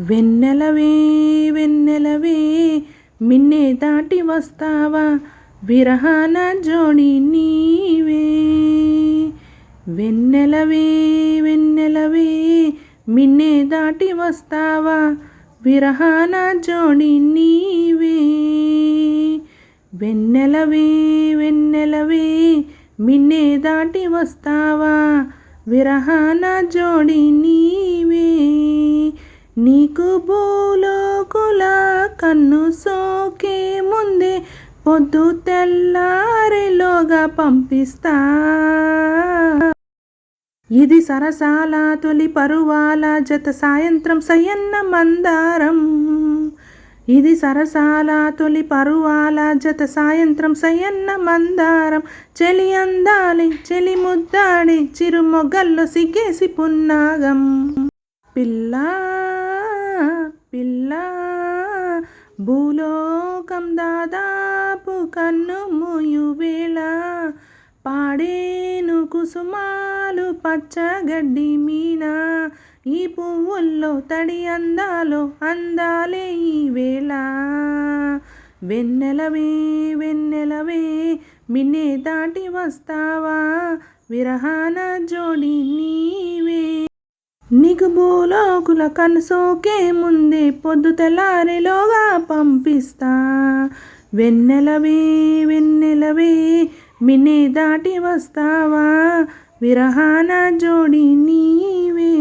వెన్నెలవే వెన్నెలవే మిన్నే దాటి వస్తావా? విరహాన జోడి నీవే. వెన్నెలవే వెన్నెలవే మిన్నే దాటి వస్తావా? విరహాన జోడి నీవే. వెన్నెలవే వెన్నెలవే మిన్నే దాటి వస్తావా? విరహాన జోడి నీవే. కన్ను సోకే ముందే పొద్దు తెల్లారిలోగా పంపిస్తా. ఇది సరసాల తొలి పరువాల జత సాయంత్రం సయన్న మందారం. ఇది సరసాల తొలి పరువాల జత సాయంత్రం సయన్న మందారం. చెలి అందాలి చెలి ముద్దాడి చిరుమొగ్గల్లో సిగ్గేసి పున్నాగం. పిల్లా కన్ను మూయువేళ పాడేను కుసుమాలు పచ్చగడ్డి మీన. ఈ పువ్వుల్లో తడి అందాలో అందాలే ఈ వేళ. వెన్నెలవే వెన్నెలవే మిన్నే దాటి వస్తావా? విరహాన జోడి నీవే. నీకు భూలోకుల కనసోకే ముందే పొద్దు తెల్లారిలోగా కనిపిస్తా వెన్నెలవే వెన్నెలవే మిన్నే దాటి వస్తావా? విరహాన జోడి నీవే.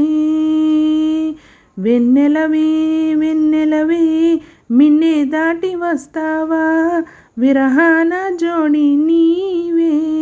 వెన్నెలవే వెన్నెలవే మిన్నే దాటి వస్తావా? విరహాన జోడి నీవే.